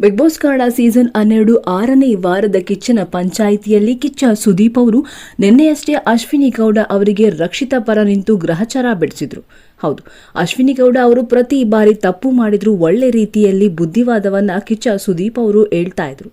Big boss Kannada season ಹನ್ನೆರಡು ಆರನೇ ವಾರದ ಕಿಚ್ಚನ ಪಂಚಾಯಿತಿಯಲ್ಲಿ ಕಿಚ್ಚ ಸುದೀಪ್ ಅವರು ನಿನ್ನೆಯಷ್ಟೇ ಅಶ್ವಿನಿ ಗೌಡ ಅವರಿಗೆ ರಕ್ಷಿತ ಪರ ನಿಂತು ಗ್ರಹಚಾರ ಬಿಡಿಸಿದ್ರು ಹೌದು. ಅಶ್ವಿನಿ ಗೌಡ ಅವರು ಪ್ರತಿ ಬಾರಿ ತಪ್ಪು ಮಾಡಿದ್ರು ಒಳ್ಳೆ ರೀತಿಯಲ್ಲಿ ಬುದ್ಧಿವಾದವನ್ನ ಕಿಚ್ಚ ಸುದೀಪ್ ಅವರು ಹೇಳ್ತಾ ಇದ್ರು.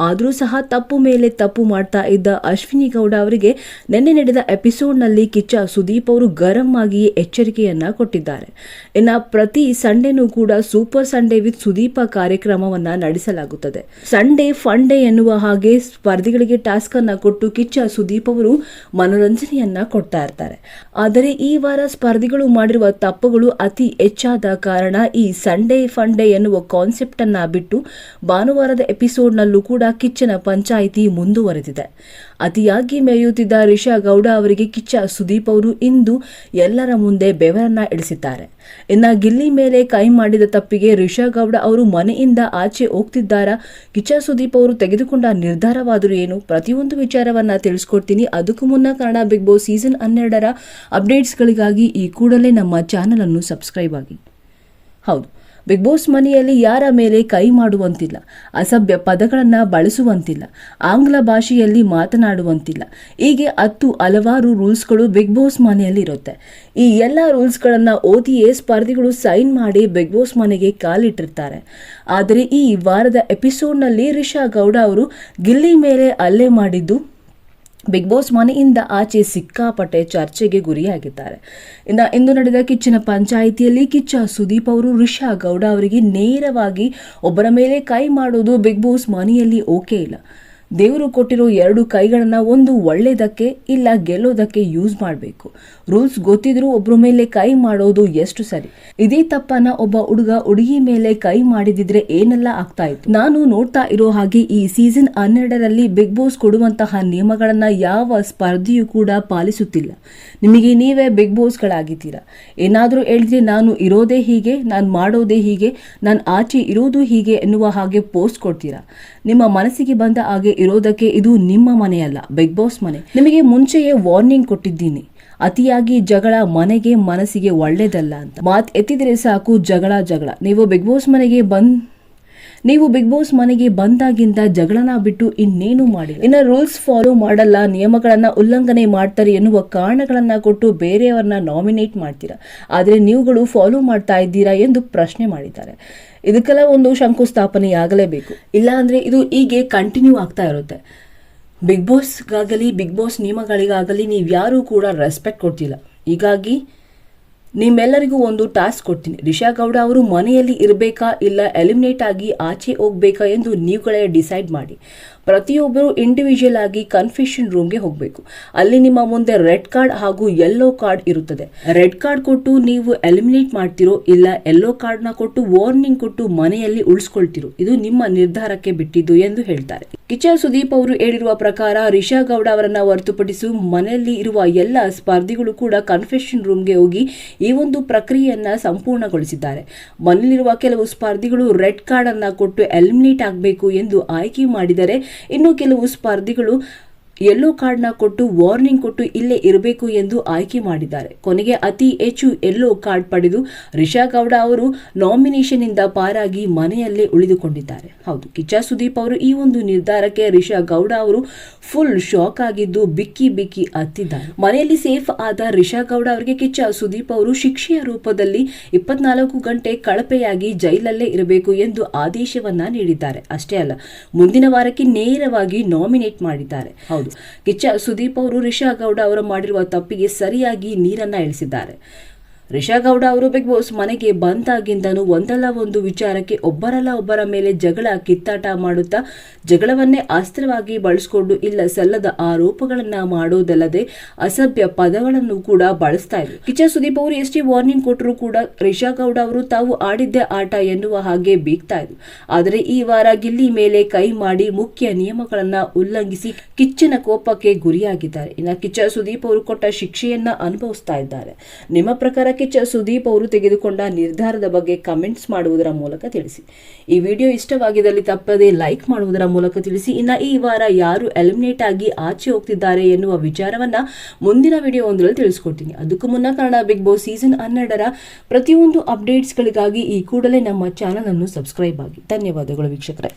ಆದರೂ ಸಹ ತಪ್ಪು ಮೇಲೆ ತಪ್ಪು ಮಾಡ್ತಾ ಇದ್ದ ಅಶ್ವಿನಿ ಗೌಡ ಅವರಿಗೆ ನಿನ್ನೆ ನಡೆದ ಎಪಿಸೋಡ್ನಲ್ಲಿ ಕಿಚ್ಚ ಸುದೀಪ್ ಅವರು ಗರಂ ಆಗಿಯೇ ಎಚ್ಚರಿಕೆಯನ್ನ ಕೊಟ್ಟಿದ್ದಾರೆ. ಇನ್ನ ಪ್ರತಿ ಸಂಡೇನೂ ಕೂಡ ಸೂಪರ್ ಸಂಡೇ ವಿತ್ ಸುದೀಪ ಕಾರ್ಯಕ್ರಮವನ್ನ ನಡೆಸಲಾಗುತ್ತದೆ. ಸಂಡೇ ಫಂಡೇ ಎನ್ನುವ ಹಾಗೆ ಸ್ಪರ್ಧಿಗಳಿಗೆ ಟಾಸ್ಕ್ ಅನ್ನ ಕೊಟ್ಟು ಕಿಚ್ಚ ಸುದೀಪ್ ಅವರು ಮನೋರಂಜನೆಯನ್ನ ಕೊಡ್ತಾ ಇರ್ತಾರೆ. ಆದರೆ ಈ ವಾರ ಸ್ಪರ್ಧಿಗಳು ಮಾಡಿರುವ ತಪ್ಪುಗಳು ಅತಿ ಹೆಚ್ಚಾದ ಕಾರಣ ಈ ಸಂಡೇ ಫಂಡೇ ಎನ್ನುವ ಕಾನ್ಸೆಪ್ಟ್ ಅನ್ನ ಬಿಟ್ಟು ಭಾನುವಾರದ ಎಪಿಸೋಡ್ನಲ್ಲೂ ಕೂಡ ಕಿಚ್ಚನ ಪಂಚಾಯಿತಿ ಮುಂದುವರೆದಿದೆ. ಅತಿಯಾಗಿ ಮೇಯುತ್ತಿದ್ದ ರಿಷಾ ಗೌಡ ಅವರಿಗೆ ಕಿಚ್ಚ ಸುದೀಪ್ ಅವರು ಇಂದು ಎಲ್ಲರ ಮುಂದೆ ಬೆವರನ್ನ ಇಳಿಸಿದ್ದಾರೆ ಇನ್ನ ಗಿಲ್ಲಿ ಮೇಲೆ ಕೈ ಮಾಡಿದ ತಪ್ಪಿಗೆ ರಿಷಾ ಗೌಡ ಅವರು ಮನೆಯಿಂದ ಆಚೆ ಹೋಗ್ತಿದ್ದಾರಾ? ಕಿಚ್ಚ ಸುದೀಪ್ ಅವರು ತೆಗೆದುಕೊಂಡ ನಿರ್ಧಾರವಾದರೂ ಏನು? ಪ್ರತಿಯೊಂದು ವಿಚಾರವನ್ನ ತಿಳಿಸ್ಕೊಡ್ತೀನಿ. ಅದಕ್ಕೂ ಮುನ್ನ ಕನ್ನಡ ಬಿಗ್ ಬಾಸ್ ಸೀಸನ್ ಹನ್ನೆರಡರ ಅಪ್ಡೇಟ್ಸ್ಗಳಿಗಾಗಿ ಈ ಕೂಡಲೇ ನಮ್ಮ ಚಾನಲನ್ನು ಸಬ್ಸ್ಕ್ರೈಬ್ ಆಗಿ. ಹೌದು. ಬಿಗ್ ಬಾಸ್ ಮನೆಯಲ್ಲಿ ಯಾರ ಮೇಲೆ ಕೈ ಮಾಡುವಂತಿಲ್ಲ, ಅಸಭ್ಯ ಪದಗಳನ್ನು ಬಳಸುವಂತಿಲ್ಲ, ಆಂಗ್ಲ ಭಾಷೆಯಲ್ಲಿ ಮಾತನಾಡುವಂತಿಲ್ಲ. ಹೀಗೆ ಹತ್ತು ಹಲವಾರು ರೂಲ್ಸ್ಗಳು ಬಿಗ್ ಬಾಸ್ ಮನೆಯಲ್ಲಿ ಇರುತ್ತೆ ಈ ಎಲ್ಲ ರೂಲ್ಸ್ಗಳನ್ನು ಓದಿಯೇ ಸ್ಪರ್ಧಿಗಳು ಸೈನ್ ಮಾಡಿ ಬಿಗ್ ಬಾಸ್ ಮನೆಗೆ ಕಾಲಿಟ್ಟಿರ್ತಾರೆ. ಆದರೆ ಈ ವಾರದ ಎಪಿಸೋಡ್ನಲ್ಲಿ ರಿಷಾ ಗೌಡ ಅವರು ಗಿಲ್ಲಿ ಮೇಲೆ ಹಲ್ಲೆ ಮಾಡಿದ್ದು ಬಿಗ್ ಬಾಸ್ ಮನೆಯಿಂದ ಆಚೆ ಸಿಕ್ಕಾಪಟ್ಟೆ ಚರ್ಚೆಗೆ ಗುರಿಯಾಗಿದ್ದಾರೆ. ಇನ್ನು ಇಂದು ನಡೆದ ಕಿಚ್ಚಿನ ಪಂಚಾಯಿತಿಯಲ್ಲಿ ಕಿಚ್ಚ ಸುದೀಪ್ ಅವರು, ರಿಷಾ ಗೌಡ ಅವರಿಗೆ ನೇರವಾಗಿ ಒಬ್ಬರ ಮೇಲೆ ಕೈ ಮಾಡೋದು ಬಿಗ್ ಬಾಸ್ ಮನೆಯಲ್ಲಿ ಓಕೆ ಇಲ್ಲ. ದೇವರು ಕೊಟ್ಟಿರೋ ಎರಡು ಕೈಗಳನ್ನು ಒಂದು ಒಳ್ಳೆಯದಕ್ಕೆ ಇಲ್ಲ ಗೆಲ್ಲೋದಕ್ಕೆ ಯೂಸ್ ಮಾಡಬೇಕು. ರೂಲ್ಸ್ ಗೊತ್ತಿದ್ರೂ ಒಬ್ಬರ ಮೇಲೆ ಕೈ ಮಾಡೋದು ಎಷ್ಟು ಸರಿ? ಇದೇ ತಪ್ಪನ್ನ ಒಬ್ಬ ಹುಡುಗ ಹುಡುಗಿ ಮೇಲೆ ಕೈ ಮಾಡಿದಿದ್ರೆ ಏನೆಲ್ಲ ಆಗ್ತಾ ಇತ್ತು? ನಾನು ನೋಡ್ತಾ ಇರೋ ಹಾಗೆ ಈ ಸೀಸನ್ ಹನ್ನೆರಡರಲ್ಲಿ ಬಿಗ್ ಬಾಸ್ ಕೊಡುವಂತಹ ನಿಯಮಗಳನ್ನ ಯಾವ ಸ್ಪರ್ಧೆಯೂ ಕೂಡ ಪಾಲಿಸುತ್ತಿಲ್ಲ. ನಿಮಗೆ ನೀವೇ ಬಿಗ್ ಬಾಸ್ಗಳಾಗಿದ್ದೀರಾ ಏನಾದರೂ ಹೇಳಿದ್ರೆ ನಾನು ಇರೋದೇ ಹೀಗೆ, ನಾನು ಮಾಡೋದೇ ಹೀಗೆ, ನಾನು ಆಚೆ ಇರೋದು ಹೀಗೆ ಎನ್ನುವ ಹಾಗೆ ಪೋಸ್ಟ್ ಕೊಡ್ತೀರಾ? ನಿಮ್ಮ ಮನಸ್ಸಿಗೆ ಬಂದ ಹಾಗೆ ಇರೋದಕ್ಕೆ ಇದು ನಿಮ್ಮ ಮನೆಯಲ್ಲ ಬಿಗ್ ಬಾಸ್ ಮನೆ. ನಿಮಗೆ ಮುಂಚೆಯೇ ವಾರ್ನಿಂಗ್ ಕೊಟ್ಟಿದ್ದೀನಿ. ಅತಿಯಾಗಿ ಜಗಳ ಮನೆಗೆ ಮನಸ್ಸಿಗೆ ಒಳ್ಳೇದಲ್ಲ ಅಂತ. ಮಾತ್ ಎತ್ತಿದ್ರೆ ಸಾಕು, ಜಗಳ ಜಗಳ. ನೀವು ಬಿಗ್ ಬಾಸ್ ಮನೆಗೆ ಬಂದ್ ನೀವು ಬಿಗ್ ಬಾಸ್ ಮನೆಗೆ ಬಂದಾಗಿಂದ ಜಗಳನ ಬಿಟ್ಟು ಇನ್ನೇನು ಮಾಡಿ ಇನ್ನ ರೂಲ್ಸ್ ಫಾಲೋ ಮಾಡಲ್ಲ, ನಿಯಮಗಳನ್ನ ಉಲ್ಲಂಘನೆ ಮಾಡ್ತಾರೆ ಎನ್ನುವ ಕಾರಣಗಳನ್ನ ಕೊಟ್ಟು ಬೇರೆಯವರನ್ನ ನಾಮಿನೇಟ್ ಮಾಡ್ತೀರಾ? ಆದ್ರೆ ನೀವುಗಳು ಫಾಲೋ ಮಾಡ್ತಾ ಇದ್ದೀರಾ ಎಂದು ಪ್ರಶ್ನೆ ಮಾಡಿದ್ದಾರೆ. ಇದಕ್ಕೆಲ್ಲ ಒಂದು ಶಂಕುಸ್ಥಾಪನೆ ಆಗಲೇಬೇಕು ಇಲ್ಲ ಅಂದ್ರೆ ಇದು ಹೀಗೆ ಕಂಟಿನ್ಯೂ ಆಗ್ತಾ ಇರುತ್ತೆ. ಬಿಗ್ ಬಾಸ್ಗಾಗಲಿ ಬಿಗ್ ಬಾಸ್ ನಿಯಮಗಳಿಗಾಗಲಿ ನೀವು ಯಾರೂ ಕೂಡ ರೆಸ್ಪೆಕ್ಟ್ ಕೊಡ್ತಿಲ್ಲ ಹೀಗಾಗಿ ನಿಮ್ಮೆಲ್ಲರಿಗೂ ಒಂದು ಟಾಸ್ಕ್ ಕೊಡ್ತೀನಿ. ರಿಷಾ ಗೌಡ ಅವರು ಮನೆಯಲ್ಲಿ ಇರಬೇಕಾ ಇಲ್ಲ ಎಲಿಮಿನೇಟ್ ಆಗಿ ಆಚೆ ಹೋಗಬೇಕಾ ಎಂದು ನೀವುಗಳೇ ಡಿಸೈಡ್ ಮಾಡಿ. ಪ್ರತಿಯೊಬ್ಬರು ಇಂಡಿವಿಜುವಲ್ ಆಗಿ ಕನ್ಫೆಷನ್ ರೂಮ್ಗೆ ಹೋಗಬೇಕು. ಅಲ್ಲಿ ನಿಮ್ಮ ಮುಂದೆ ರೆಡ್ ಕಾರ್ಡ್ ಹಾಗೂ ಯೆಲ್ಲೋ ಕಾರ್ಡ್ ಇರುತ್ತದೆ. ರೆಡ್ ಕಾರ್ಡ್ ಕೊಟ್ಟು ನೀವು ಎಲಿಮಿನೇಟ್ ಮಾಡ್ತಿರೋ ಇಲ್ಲ ಯೆಲ್ಲೋ ಕಾರ್ಡ್ನ ಕೊಟ್ಟು ವಾರ್ನಿಂಗ್ ಕೊಟ್ಟು ಮನೆಯಲ್ಲಿ ಉಳಿಸ್ಕೊಳ್ತಿರೋ, ಇದು ನಿಮ್ಮ ನಿರ್ಧಾರಕ್ಕೆ ಬಿಟ್ಟಿದ್ದು ಎಂದು ಹೇಳ್ತಾರೆ. ಕಿಚ್ಚ ಸುದೀಪ್ ಅವರು ಹೇಳಿರುವ ಪ್ರಕಾರ ರಿಷಾ ಗೌಡ ಅವರನ್ನು ಹೊರತುಪಡಿಸಿ ಮನೆಯಲ್ಲಿ ಇರುವ ಎಲ್ಲ ಸ್ಪರ್ಧಿಗಳು ಕೂಡ ಕನ್ಫೆಷನ್ ರೂಮ್ಗೆ ಹೋಗಿ ಈ ಒಂದು ಪ್ರಕ್ರಿಯೆಯನ್ನ ಸಂಪೂರ್ಣಗೊಳಿಸಿದ್ದಾರೆ. ಮನೆಯಲ್ಲಿರುವ ಕೆಲವು ಸ್ಪರ್ಧಿಗಳು ರೆಡ್ ಕಾರ್ಡ್ ಅನ್ನು ಕೊಟ್ಟು ಎಲಿಮಿನೇಟ್ ಆಗಬೇಕು ಎಂದು ಆಯ್ಕೆ ಮಾಡಿದರೆ, ಇನ್ನು ಕೆಲವು ಸ್ಪರ್ಧಿಗಳು ಯೆಲ್ಲೋ ಕಾರ್ಡ್ನ ಕೊಟ್ಟು ವಾರ್ನಿಂಗ್ ಕೊಟ್ಟು ಇಲ್ಲೇ ಇರಬೇಕು ಎಂದು ಆಯ್ಕೆ ಮಾಡಿದ್ದಾರೆ. ಕೊನೆಗೆ ಅತಿ ಹೆಚ್ಚು ಯೆಲ್ಲೋ ಕಾರ್ಡ್ ಪಡೆದು ರಿಷಾ ಗೌಡ ಅವರು ನಾಮಿನೇಷನ್ನಿಂದ ಪಾರಾಗಿ ಮನೆಯಲ್ಲೇ ಉಳಿದುಕೊಂಡಿದ್ದಾರೆ. ಹೌದು, ಕಿಚ್ಚ ಸುದೀಪ್ ಅವರು ಈ ಒಂದು ನಿರ್ಧಾರಕ್ಕೆ ರಿಷಾ ಗೌಡ ಅವರು ಫುಲ್ ಶಾಕ್ ಆಗಿದ್ದು ಬಿಕ್ಕಿ ಬಿಕ್ಕಿ ಅತ್ತಿದ್ದಾರೆ ಮನೆಯಲ್ಲಿ ಸೇಫ್ ಆದ ರಿಷಾ ಗೌಡ ಅವರಿಗೆ ಕಿಚ್ಚ ಸುದೀಪ್ ಅವರು ಶಿಕ್ಷೆಯ ರೂಪದಲ್ಲಿ ಇಪ್ಪತ್ನಾಲ್ಕು ಗಂಟೆ ಕಳಪೆಯಾಗಿ ಜೈಲಲ್ಲೇ ಇರಬೇಕು ಎಂದು ಆದೇಶವನ್ನ ನೀಡಿದ್ದಾರೆ. ಅಷ್ಟೇ ಅಲ್ಲ, ಮುಂದಿನ ವಾರಕ್ಕೆ ನೇರವಾಗಿ ನಾಮಿನೇಟ್ ಮಾಡಿದ್ದಾರೆ. ಹೌದು ಕಿಚ್ಚ ಸುದೀಪ್ ಅವರು ರಿಷಾ ಗೌಡ ಅವರು ಮಾಡಿರುವ ತಪ್ಪಿಗೆ ಸರಿಯಾಗಿ ನೀರನ್ನ ಇಳಿಸಿದ್ದಾರೆ. ರಿಷಾ ಗೌಡ ಅವರು ಬಿಗ್ ಬಾಸ್ ಮನೆಗೆ ಬಂದಾಗಿಂದನು ಒಂದಲ್ಲ ಒಂದು ವಿಚಾರಕ್ಕೆ ಒಬ್ಬರಲ್ಲ ಒಬ್ಬರ ಮೇಲೆ ಜಗಳ, ಕಿತ್ತಾಟ ಮಾಡುತ್ತಾ ಜಗಳವನ್ನೇ ಅಸ್ತ್ರವಾಗಿ ಬಳಸಿಕೊಂಡು ಇಲ್ಲ ಸಲ್ಲದ ಆರೋಪಗಳನ್ನ ಮಾಡೋದಲ್ಲದೆ ಅಸಭ್ಯ ಪದಗಳನ್ನು ಕೂಡ ಬಳಸ್ತಾ ಇದ್ರು. ಕಿಚ್ಚ ಸುದೀಪ್ ಅವರು ಎಷ್ಟೇ ವಾರ್ನಿಂಗ್ ಕೊಟ್ಟರು ಕೂಡ ರಿಷಾ ಗೌಡ ಅವರು ತಾವು ಆಡಿದ್ದೆ ಆಟ ಎನ್ನುವ ಹಾಗೆ ಬೀಗ್ತಾ ಇದ್ರು. ಆದರೆ ಈ ವಾರ ಗಿಲ್ಲಿ ಮೇಲೆ ಕೈ ಮಾಡಿ ಮುಖ್ಯ ನಿಯಮಗಳನ್ನ ಉಲ್ಲಂಘಿಸಿ ಕಿಚ್ಚನ ಕೋಪಕ್ಕೆ ಗುರಿಯಾಗಿದ್ದಾರೆ. ಇನ್ನು ಕಿಚ್ಚ ಸುದೀಪ್ ಅವರು ಕೊಟ್ಟ ಶಿಕ್ಷೆಯನ್ನ ಅನುಭವಿಸ್ತಾ ಇದ್ದಾರೆ. ನಿಮ್ಮ ಪ್ರಕಾರ ಕಿಚ್ಚ ಸುದೀಪ್ ಅವರು ತೆಗೆದುಕೊಂಡ ನಿರ್ಧಾರದ ಬಗ್ಗೆ ಕಮೆಂಟ್ಸ್ ಮಾಡುವುದರ ಮೂಲಕ ತಿಳಿಸಿ. ಈ ವಿಡಿಯೋ ಇಷ್ಟವಾಗಿದ್ದಲ್ಲಿ ತಪ್ಪದೇ ಲೈಕ್ ಮಾಡುವುದರ ಮೂಲಕ ತಿಳಿಸಿ. ಇನ್ನು ಈ ವಾರ ಯಾರು ಎಲಿಮಿನೇಟ್ ಆಗಿ ಆಚೆ ಹೋಗ್ತಿದ್ದಾರೆ ಎನ್ನುವ ವಿಚಾರವನ್ನ ಮುಂದಿನ ವಿಡಿಯೋ ಒಂದರಲ್ಲಿ ತಿಳಿಸ್ಕೊಡ್ತೀನಿ. ಅದಕ್ಕೂ ಮುನ್ನ ಕನ್ನಡ ಬಿಗ್ ಬಾಸ್ ಸೀಸನ್ ಹನ್ನೆರಡರ ಪ್ರತಿಯೊಂದು ಅಪ್ಡೇಟ್ಸ್ಗಳಿಗಾಗಿ ಈ ಕೂಡಲೇ ನಮ್ಮ ಚಾನಲ್ ಅನ್ನು ಸಬ್ಸ್ಕ್ರೈಬ್ ಆಗಿ. ಧನ್ಯವಾದಗಳು ವೀಕ್ಷಕರೇ.